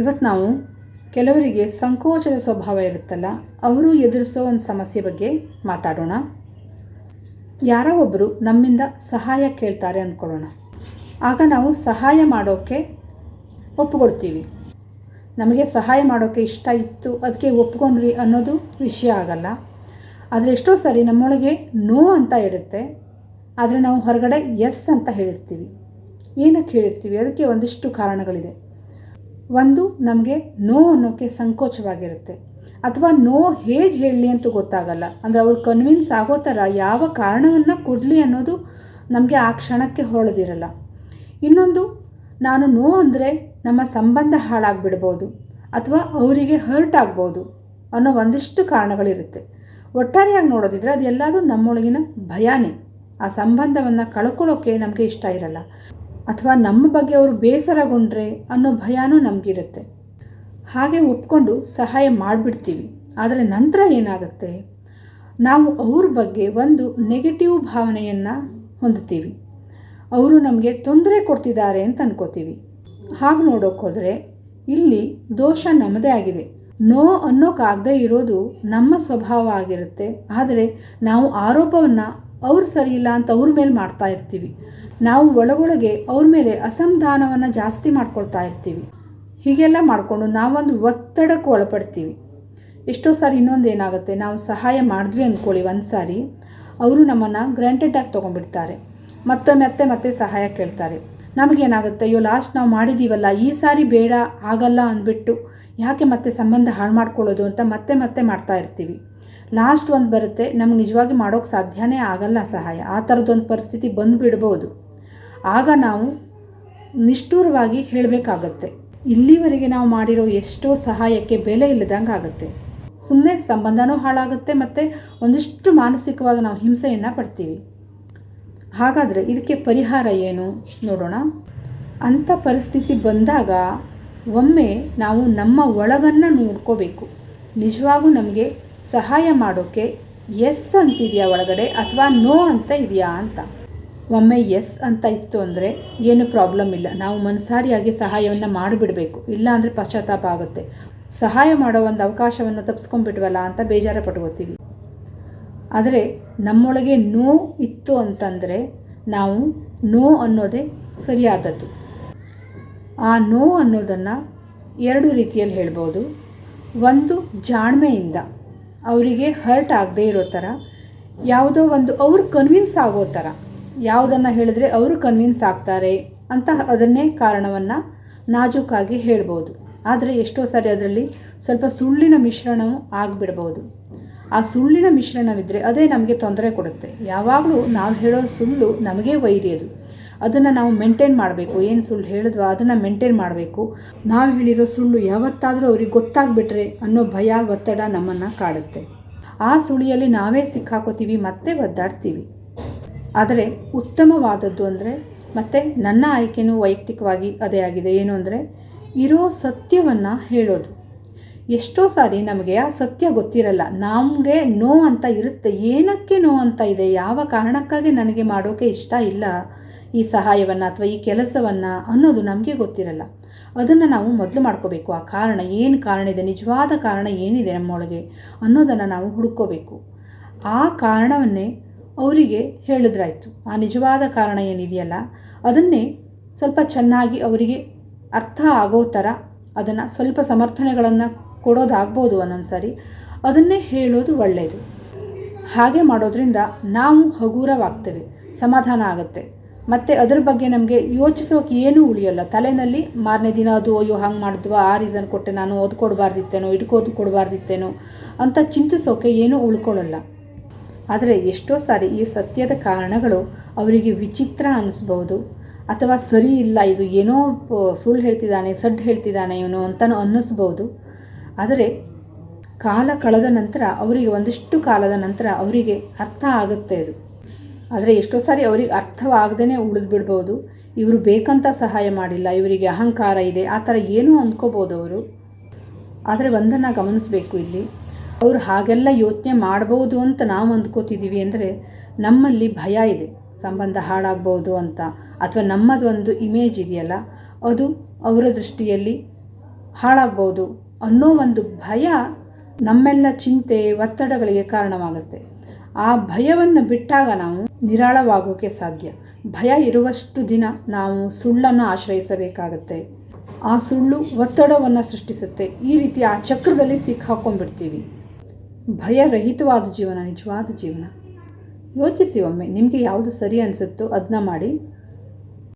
ಇವತ್ತು ನಾವು ಕೆಲವರಿಗೆ ಸಂಕೋಚದ ಸ್ವಭಾವ ಇರುತ್ತಲ್ಲ, ಅವರು ಎದುರಿಸೋ ಒಂದು ಸಮಸ್ಯೆ ಬಗ್ಗೆ ಮಾತಾಡೋಣ. ಯಾರೋ ಒಬ್ಬರು ನಮ್ಮಿಂದ ಸಹಾಯ ಕೇಳ್ತಾರೆ ಅಂದ್ಕೊಳ್ಳೋಣ. ಆಗ ನಾವು ಸಹಾಯ ಮಾಡೋಕ್ಕೆ ಒಪ್ಪಿಕೊಡ್ತೀವಿ ನಮಗೆ ಸಹಾಯ ಮಾಡೋಕ್ಕೆ ಇಷ್ಟ ಇತ್ತು ಅದಕ್ಕೆ ಒಪ್ಕೊಂಡ್ವಿ ಅನ್ನೋದು ವಿಷಯ ಆಗಲ್ಲ. ಆದರೆ ಎಷ್ಟೋ ಸರಿ ನಮ್ಮೊಳಗೆ ನೋ ಅಂತ ಇರುತ್ತೆ, ಆದರೆ ನಾವು ಹೊರಗಡೆ ಎಸ್ ಅಂತ ಹೇಳಿರ್ತೀವಿ. ಏನಕ್ಕೆ ಹೇಳಿರ್ತೀವಿ? ಅದಕ್ಕೆ ಒಂದಿಷ್ಟು ಕಾರಣಗಳಿದೆ. ಒಂದು ನಮಗೆ ನೋ ಅನ್ನೋಕ್ಕೆ ಸಂಕೋಚವಾಗಿರುತ್ತೆ. ಅಥವಾ ನೋ ಹೇಗೆ ಹೇಳಲಿ ಅಂತ ಗೊತ್ತಾಗಲ್ಲ. ಅಂದರೆ ಅವ್ರು ಕನ್ವಿನ್ಸ್ ಆಗೋ ಥರ ಯಾವ ಕಾರಣವನ್ನು ಕೊಡಲಿ ಅನ್ನೋದು ನಮಗೆ ಆ ಕ್ಷಣಕ್ಕೆ ಹೊಳೆದಿರಲ್ಲ. ಇನ್ನೊಂದು, ನಾನು ನೋ ಅಂದರೆ ನಮ್ಮ ಸಂಬಂಧ ಹಾಳಾಗಿಬಿಡ್ಬೋದು. ಅಥವಾ ಅವರಿಗೆ ಹರ್ಟ್ ಆಗ್ಬೋದು ಅನ್ನೋ ಒಂದಿಷ್ಟು ಕಾರಣಗಳಿರುತ್ತೆ. ಒಟ್ಟಾರೆಯಾಗಿ ನೋಡೋದಿದ್ರೆ ಅದೆಲ್ಲದೂ ನಮ್ಮೊಳಗಿನ ಭಯನೇ. ಆ ಸಂಬಂಧವನ್ನು ಕಳ್ಕೊಳ್ಳೋಕ್ಕೆ ನಮಗೆ ಇಷ್ಟ ಇರಲ್ಲ. ಅಥವಾ ನಮ್ಮ ಬಗ್ಗೆ ಅವರು ಬೇಸರಗೊಂಡ್ರೆ ಅನ್ನೋ ಭಯನೂ ನಮಗಿರುತ್ತೆ. ಹಾಗೆ ಒಪ್ಕೊಂಡು ಸಹಾಯ ಮಾಡಿಬಿಡ್ತೀವಿ. ಆದರೆ ನಂತರ ಏನಾಗುತ್ತೆ? ನಾವು ಅವ್ರ ಬಗ್ಗೆ ಒಂದು ನೆಗೆಟಿವ್ ಭಾವನೆಯನ್ನು ಹೊಂದುತ್ತೀವಿ. ಅವರು ನಮಗೆ ತೊಂದರೆ ಕೊಡ್ತಿದ್ದಾರೆ ಅಂತ ಅನ್ಕೋತೀವಿ. ಹಾಗೆ ನೋಡೋಕ್ಕೋದ್ರೆ ಇಲ್ಲಿ ದೋಷ ನಮ್ಮದೇ ಆಗಿದೆ. ನೋ ಅನ್ನೋಕ್ಕಾಗದೇ ಇರೋದು ನಮ್ಮ ಸ್ವಭಾವ ಆಗಿರುತ್ತೆ. ಆದರೆ ನಾವು ಆರೋಪವನ್ನು ಅವ್ರು ಸರಿಯಿಲ್ಲ ಅಂತ ಅವ್ರ ಮೇಲೆ ಮಾಡ್ತಾ ಇರ್ತೀವಿ. ನಾವು ಒಳಗೊಳಗೆ ಅವ್ರ ಮೇಲೆ ಅಸಮಾಧಾನವನ್ನು ಜಾಸ್ತಿ ಮಾಡ್ಕೊಳ್ತಾ ಇರ್ತೀವಿ. ಹೀಗೆಲ್ಲ ಮಾಡಿಕೊಂಡು ನಾವೊಂದು ಒತ್ತಡಕ್ಕೆ ಒಳಪಡ್ತೀವಿ. ಎಷ್ಟೋ ಸಾರಿ ಇನ್ನೊಂದು ಏನಾಗುತ್ತೆ, ನಾವು ಸಹಾಯ ಮಾಡಿದ್ವಿ ಅಂದ್ಕೊಳ್ಳಿ ಒಂದು ಸಾರಿ, ಅವರು ನಮ್ಮನ್ನು ಗ್ರಾಂಟೆಡಾಗಿ ತೊಗೊಂಡ್ಬಿಡ್ತಾರೆ. ಮತ್ತೊಮ್ಮೆ ಮತ್ತೆ ಮತ್ತೆ ಸಹಾಯ ಕೇಳ್ತಾರೆ. ನಮಗೇನಾಗುತ್ತೆ, ಅಯ್ಯೋ ಲಾಸ್ಟ್ ನಾವು ಮಾಡಿದ್ದೀವಲ್ಲ ಈ ಸಾರಿ ಬೇಡ, ಆಗಲ್ಲ ಅಂದ್ಬಿಟ್ಟು ಯಾಕೆ ಮತ್ತೆ ಸಂಬಂಧ ಹಾಳು ಮಾಡ್ಕೊಳ್ಳೋದು ಅಂತ ಮತ್ತೆ ಮತ್ತೆ ಮಾಡ್ತಾ ಇರ್ತೀವಿ. ಲಾಸ್ಟ್ ಒಂದು ಬರುತ್ತೆ, ನಮ್ಗೆ ನಿಜವಾಗಿ ಮಾಡೋಕ್ಕೆ ಸಾಧ್ಯನೇ ಆಗಲ್ಲ ಸಹಾಯ. ಆ ಥರದ್ದೊಂದು ಪರಿಸ್ಥಿತಿ ಬಂದುಬಿಡ್ಬೋದು ಆಗ ನಾವು ನಿಷ್ಠೂರವಾಗಿ ಹೇಳಬೇಕಾಗತ್ತೆ. ಇಲ್ಲಿವರೆಗೆ ನಾವು ಮಾಡಿರೋ ಎಷ್ಟೋ ಸಹಾಯಕ್ಕೆ ಬೆಲೆ ಇಲ್ಲದಂಗೆ ಆಗುತ್ತೆ. ಸುಮ್ಮನೆ ಸಂಬಂಧನೂ ಹಾಳಾಗುತ್ತೆ ಮತ್ತು ಒಂದಿಷ್ಟು ಮಾನಸಿಕವಾಗಿ ನಾವು ಹಿಂಸೆಯನ್ನು ಪಡ್ತೀವಿ. ಹಾಗಾದರೆ ಇದಕ್ಕೆ ಪರಿಹಾರ ಏನು ನೋಡೋಣ. ಅಂಥ ಪರಿಸ್ಥಿತಿ ಬಂದಾಗ ಒಮ್ಮೆ ನಾವು ನಮ್ಮ ಒಳಗನ್ನು ನೋಡ್ಕೋಬೇಕು. ನಿಜವಾಗೂ ನಮಗೆ ಸಹಾಯ ಮಾಡೋಕ್ಕೆ ಎಸ್ ಅಂತಿದೆಯಾ ಒಳಗಡೆ ಅಥವಾ ನೋ ಅಂತ ಇದೆಯಾ ಅಂತ? ಒಮ್ಮೆ ಎಸ್ ಅಂತ ಇತ್ತು ಅಂದರೆ ಏನು ಪ್ರಾಬ್ಲಮ್ ಇಲ್ಲ. ನಾವು ಮನಸಾರಿಯಾಗಿ ಸಹಾಯವನ್ನು ಮಾಡಿಬಿಡಬೇಕು. ಇಲ್ಲ ಅಂದರೆ ಪಶ್ಚಾತ್ತಾಪ ಆಗುತ್ತೆ. ಸಹಾಯ ಮಾಡೋ ಒಂದು ಅವಕಾಶವನ್ನು ತಪ್ಪಿಸ್ಕೊಂಡ್ಬಿಟ್ವಲ್ಲ ಅಂತ ಬೇಜಾರ ಪಟ್ಕೋತೀವಿ. ಆದರೆ ನಮ್ಮೊಳಗೆ ನೋ ಇತ್ತು ಅಂತಂದರೆ ನಾವು ನೋ ಅನ್ನೋದೇ ಸರಿಯಾದದ್ದು. ಆ ನೋ ಅನ್ನೋದನ್ನು ಎರಡು ರೀತಿಯಲ್ಲಿ ಹೇಳ್ಬೋದು. ಒಂದು ಜಾಣ್ಮೆಯಿಂದ. ಅವರಿಗೆ ಹರ್ಟ್ ಆಗದೇ ಇರೋ ಥರ, ಯಾವುದೋ ಒಂದು ಅವರು ಕನ್ವಿನ್ಸ್ ಆಗೋ ಥರ, ಯಾವುದನ್ನು ಹೇಳಿದ್ರೆ ಅವರು ಕನ್ವಿನ್ಸ್ ಆಗ್ತಾರೆ ಅಂತ ಅದನ್ನೇ ಕಾರಣವನ್ನು ನಾಜೂಕಾಗಿ ಹೇಳ್ಬೋದು. ಆದರೆ ಎಷ್ಟೋ ಸಾರಿ ಅದರಲ್ಲಿ ಸ್ವಲ್ಪ ಸುಳ್ಳಿನ ಮಿಶ್ರಣವೂ ಆಗಿಬಿಡ್ಬೋದು. ಆ ಸುಳ್ಳಿನ ಮಿಶ್ರಣವಿದ್ದರೆ ಅದೇ ನಮಗೆ ತೊಂದರೆ ಕೊಡುತ್ತೆ. ಯಾವಾಗಲೂ ನಾವು ಹೇಳೋ ಸುಳ್ಳು ನಮಗೆ ವೈರಿಯದು ಅದನ್ನು ನಾವು ಮೇಂಟೈನ್ ಮಾಡಬೇಕು. ಏನು ಸುಳ್ಳು ಹೇಳಿದ್ವೋ ಅದನ್ನು ಮೇಂಟೈನ್ ಮಾಡಬೇಕು. ನಾವು ಹೇಳಿರೋ ಸುಳ್ಳು ಯಾವತ್ತಾದರೂ ಅವ್ರಿಗೆ ಗೊತ್ತಾಗ್ಬಿಟ್ರೆ ಅನ್ನೋ ಭಯ, ಒತ್ತಡ ನಮ್ಮನ್ನು ಕಾಡುತ್ತೆ. ಆ ಸುಳಿಯಲ್ಲಿ ನಾವೇ ಸಿಕ್ಕಾಕೋತೀವಿ, ಮತ್ತೆ ಒದ್ದಾಡ್ತೀವಿ. ಆದರೆ ಉತ್ತಮವಾದದ್ದು ಅಂದರೆ, ಮತ್ತು ನನ್ನ ಆಯ್ಕೆನೂ ವೈಯಕ್ತಿಕವಾಗಿ ಅದೇ ಆಗಿದೆ. ಏನು ಅಂದರೆ, ಇರೋ ಸತ್ಯವನ್ನು ಹೇಳೋದು. ಎಷ್ಟೋ ಸಾರಿ ನಮಗೆ ಆ ಸತ್ಯ ಗೊತ್ತಿರಲ್ಲ. ನಮಗೆ ನೋ ಅಂತ ಇರುತ್ತೆ. ಏನಕ್ಕೆ ನೋ ಅಂತ ಇದೆ? ಯಾವ ಕಾರಣಕ್ಕಾಗಿ ನನಗೆ ಮಾಡೋಕ್ಕೆ ಇಷ್ಟ ಇಲ್ಲ? ಈ ಸಹಾಯವನ್ನು ಅಥವಾ ಈ ಕೆಲಸವನ್ನು ಅನ್ನೋದು ನಮಗೆ ಗೊತ್ತಿರಲ್ಲ. ಅದನ್ನು ನಾವು ಮೊದಲು ಮಾಡ್ಕೋಬೇಕು. ಆ ಕಾರಣ ಏನು ಕಾರಣ ಇದೆ, ನಿಜವಾದ ಕಾರಣ ಏನಿದೆ ನಮ್ಮೊಳಗೆ ಅನ್ನೋದನ್ನು ನಾವು ಹುಡ್ಕೋಬೇಕು. ಆ ಕಾರಣವನ್ನೇ ಅವರಿಗೆ ಹೇಳಿದ್ರಾಯ್ತು. ಆ ನಿಜವಾದ ಕಾರಣ ಏನಿದೆಯಲ್ಲ, ಅದನ್ನೇ ಸ್ವಲ್ಪ ಚೆನ್ನಾಗಿ ಅವರಿಗೆ ಅರ್ಥ ಆಗೋ ಥರ ಅದನ್ನು ಸ್ವಲ್ಪ ಸಮರ್ಥನೆಗಳನ್ನು ಕೊಡೋದಾಗ್ಬೋದು ಒಂದೊಂದು ಸಾರಿ ಅದನ್ನೇ ಹೇಳೋದು ಒಳ್ಳೆಯದು ಹಾಗೆ ಮಾಡೋದ್ರಿಂದ ನಾವು ಹಗುರವಾಗ್ತೇವೆ, ಸಮಾಧಾನ ಆಗುತ್ತೆ. ಮತ್ತು ಅದ್ರ ಬಗ್ಗೆ ನಮಗೆ ಯೋಚಿಸೋಕೆ ಏನೂ ಉಳಿಯೋಲ್ಲ. ತಲೆಯಲ್ಲಿ ಮಾರನೇ ದಿನ ಅದು, ಅಯ್ಯೋ, ಹಂಗೆ ಮಾಡಿದ್ವಾ, ಆ ರೀಸನ್ ಕೊಟ್ಟೆ ನಾನು ಓದ್ಕೊಡ್ಬಾರ್ದಿತ್ತೇನೋ ಇಟ್ಕೋದು ಕೊಡಬಾರ್ದಿತ್ತೇನೋ ಅಂತ ಚಿಂತಿಸೋಕೆ ಏನೂ ಉಳ್ಕೊಳ್ಳಲ್ಲ. ಆದರೆ ಎಷ್ಟೋ ಸಾರಿ ಈ ಸತ್ಯದ ಕಾರಣಗಳು ಅವರಿಗೆ ವಿಚಿತ್ರ ಅನ್ನಿಸ್ಬೋದು ಅಥವಾ ಸರಿ ಇಲ್ಲ, ಇದು ಏನೋ ಸುಳ್ಳು ಹೇಳ್ತಿದ್ದಾನೆ, ಸಡ್ ಹೇಳ್ತಿದ್ದಾನೆ ಇವನು ಅಂತಲೂ ಅನ್ನಿಸ್ಬೋದು. ಆದರೆ ಕಾಲ ಕಳೆದ ನಂತರ, ಅವರಿಗೆ ಒಂದಿಷ್ಟು ಕಾಲದ ನಂತರ ಅವರಿಗೆ ಅರ್ಥ ಆಗುತ್ತೆ ಇದು ಆದರೆ ಎಷ್ಟೋ ಸಾರಿ ಅವ್ರಿಗೆ ಅರ್ಥವಾಗದೇ ಉಳಿದು ಬಿಡ್ಬೋದು. ಇವರು ಬೇಕಂತ ಸಹಾಯ ಮಾಡಿಲ್ಲ, ಇವರಿಗೆ ಅಹಂಕಾರ ಇದೆ, ಆ ಥರ ಏನೂ ಅಂದ್ಕೋಬೋದು ಅವರು. ಆದರೆ ಒಂದನ್ನು ಗಮನಿಸಬೇಕು ಇಲ್ಲಿ. ಅವರು ಹಾಗೆಲ್ಲ ಯೋಚನೆ ಮಾಡ್ಬೋದು ಅಂತ ನಾವು ಅಂದ್ಕೋತಿದ್ದೀವಿ ಅಂದರೆ ನಮ್ಮಲ್ಲಿ ಭಯ ಇದೆ. ಸಂಬಂಧ ಹಾಳಾಗ್ಬೋದು ಅಂತ, ಅಥವಾ ನಮ್ಮದೊಂದು ಇಮೇಜ್ ಇದೆಯಲ್ಲ, ಅದು ಅವರ ದೃಷ್ಟಿಯಲ್ಲಿ ಹಾಳಾಗ್ಬೋದು ಅನ್ನೋ ಒಂದು ಭಯ ನಮ್ಮೆಲ್ಲ ಚಿಂತೆ, ಒತ್ತಡಗಳಿಗೆ ಕಾರಣವಾಗುತ್ತೆ. ಆ ಭಯವನ್ನು ಬಿಟ್ಟಾಗ ನಾವು ನಿರಾಳವಾಗೋಕ್ಕೆ ಸಾಧ್ಯ. ಭಯ ಇರುವಷ್ಟು ದಿನ ನಾವು ಸುಳ್ಳನ್ನು ಆಶ್ರಯಿಸಬೇಕಾಗತ್ತೆ. ಆ ಸುಳ್ಳು ಒತ್ತಡವನ್ನು ಸೃಷ್ಟಿಸುತ್ತೆ. ಈ ರೀತಿ ಆ ಚಕ್ರದಲ್ಲಿ ಸಿಕ್ಕಾಕೊಂಡ್ಬಿಡ್ತೀವಿ ಭಯರಹಿತವಾದ ಜೀವನ, ನಿಜವಾದ ಜೀವನ. ಯೋಚಿಸಿ ಒಮ್ಮೆ, ನಿಮಗೆ ಯಾವುದು ಸರಿ ಅನಿಸುತ್ತೋ ಅದನ್ನ ಮಾಡಿ.